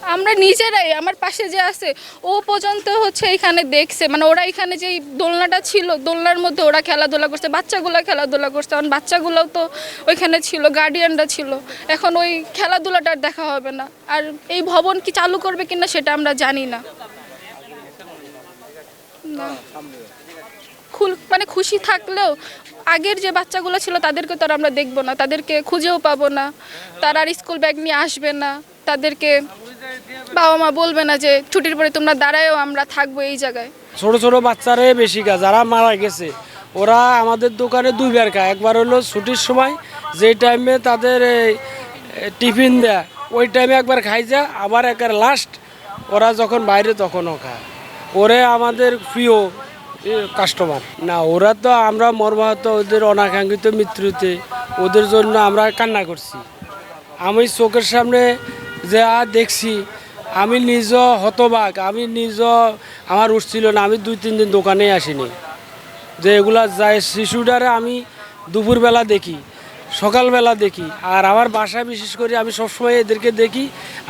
আমরা নিজেরাই, আমার পাশে যে আছে, ও পর্যন্ত হচ্ছে এখানে দেখছে। মানে ওরা এখানে যে দোলনাটা ছিল, দোলনার মধ্যে ওরা খেলাধুলা করছে, বাচ্চাগুলো খেলাধুলা করছে। কারণ বাচ্চাগুলোও তো ওইখানে ছিল গার্ডিয়ানরা ছিল। এখন ওই খেলাধুলাটা আর দেখা হবে না। আর এই ভবন কি চালু করবে কিনা সেটা আমরা জানি না। না। মানে খুশি থাকলেও আগের যে বাচ্চাগুলো ছিল, তাদেরকে তো আমরা দেখব না। তাদেরকে খুঁজেও পাবো না। তারা আর স্কুল ব্যাগ নিয়ে আসবে না। তাদেরকে বাবা মা বলবে না যে ছুটির পরে তোমরা দাঁড়ায়ও, আমরা থাকব এই জায়গায়। ছোট ছোট বাচ্চারাই বেশি গা, যারা মারা গেছে, ওরা আমাদের দোকানে দুইবার খায়। একবার হলো ছুটির সময়, যে টাইমে তাদের টিফিন দেয়, ওই টাইমে একবার খাই যা, আবার একবার লাস্ট ওরা যখন বাইরে তখনও খায়। ওরে আমাদের প্রিয় কাস্টমার না, ওরা তো আমরা মর্মাহত, ওদের অনাকাঙ্ক্ষিত মৃত্যুতে, ওদের জন্য আমরা কান্না করছি। আমি চোখের সামনে যা দেখছি আমি নিজ হতবাক আমি নিজ আমার উঠছিল না আমি দুই তিন দিন দোকানে আসিনি। যে এগুলা যায় শিশুটারে আমি দুপুরবেলা দেখি সকালবেলা দেখি আর আমার বাসায় বিশেষ করে আমি সবসময় এদেরকে দেখি।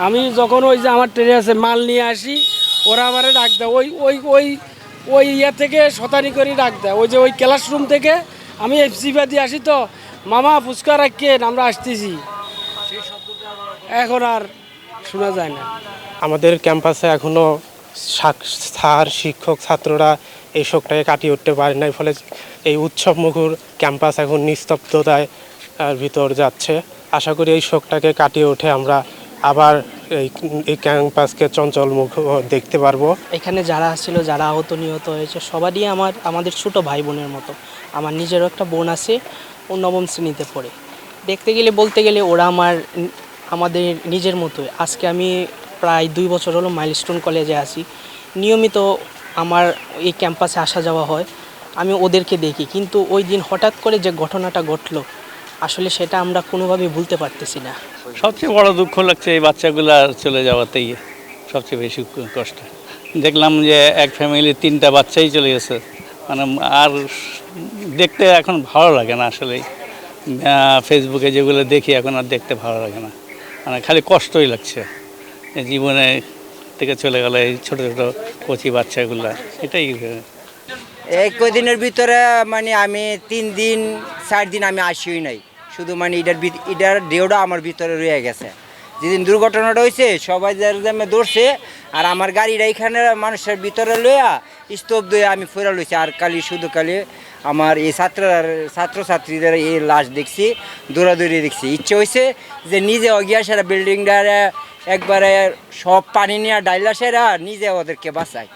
আমি যখন ওই যে আমার ট্রেনে আছে মাল নিয়ে আসি ওরা আমারে ডাক দেয়। ওই ওই ওই ওই ইয়ে থেকে শতানি করে ডাক দেয়। ওই যে ওই ক্লাসরুম থেকে আমি এফসিপা দিয়ে আসি তো মামা ফুচকা রাখেন আমরা আসতেছি। এখন আর শোনা যায় না। আমাদের ক্যাম্পাসে এখনও স্যার, শিক্ষক, ছাত্ররা এই শোকটাকে কাটিয়ে উঠতে পারে নাই। ফলে এই উৎসব মুখর ক্যাম্পাস এখন নিস্তব্ধতায় ভিতর যাচ্ছে। আশা করি এই শোকটাকে কাটিয়ে উঠে আমরা আবার এই এই ক্যাম্পাসকে চঞ্চল মুখ দেখতে পারব। এখানে যারা ছিল যারা আহত, নিহত হয়েছে, সবারই আমার, আমাদের ছোট ভাই বোনের মতো। আমার নিজেরও একটা বোন আছে, ও নবম শ্রেণীতে পড়ে। দেখতে গেলে, বলতে গেলে ওরা আমার ন- আমাদের নিজের মতোই। আজকে আমি প্রায় দুই বছর হলো মাইলস্টোন কলেজে আছি। নিয়মিত আমার এই ক্যাম্পাসে আসা যাওয়া হয়। আমি ওদেরকে দেখি। কিন্তু ওই দিন হঠাৎ করে যে ঘটনাটা ঘটলো, আসলে সেটা আমরা কোনোভাবেই ভুলতে পারতেছি না। সবচেয়ে বড় দুঃখ লাগছে এই বাচ্চাগুলা চলে যাওয়াতেই। সবচেয়ে বেশি কষ্ট। দেখলাম যে এক ফ্যামিলির তিনটা বাচ্চাই চলে গেছে। মানে আর দেখতে এখন ভালো লাগে না আসলে ফেসবুকে যেগুলো দেখি এখন আর দেখতে ভালো লাগে না। মানে খালি কষ্টই লাগছে। জীবনে থেকে চলে গেলে এই ছোটো ছোটো কচি বাচ্চাগুলা। এটাই এই কদিনের ভিতরে মানে আমি তিন দিন, চার দিন আমি আসিই নাই। শুধু মানে এটার এটার ঢেউটা আমার ভিতরে রয়ে গেছে। যেদিন দুর্ঘটনাটা হয়েছে, সবাই দামে দৌড়ছে, আর আমার গাড়িটা এখানে মানুষের ভিতরে লইয়া স্তব দিয়ে আমি ফেরা লইছি। আর কালি, শুধু কালি আমার এই ছাত্র ছাত্রছাত্রীদের এই লাশ দেখছি, দৌড়াদৌড়ি দেখছি। ইচ্ছে হয়েছে যে নিজে অগিয়া সেরা বিল্ডিংটা একবারে সব পানি নিয়ে ডাইলা সেরা, নিজে ওদেরকে বাঁচায়।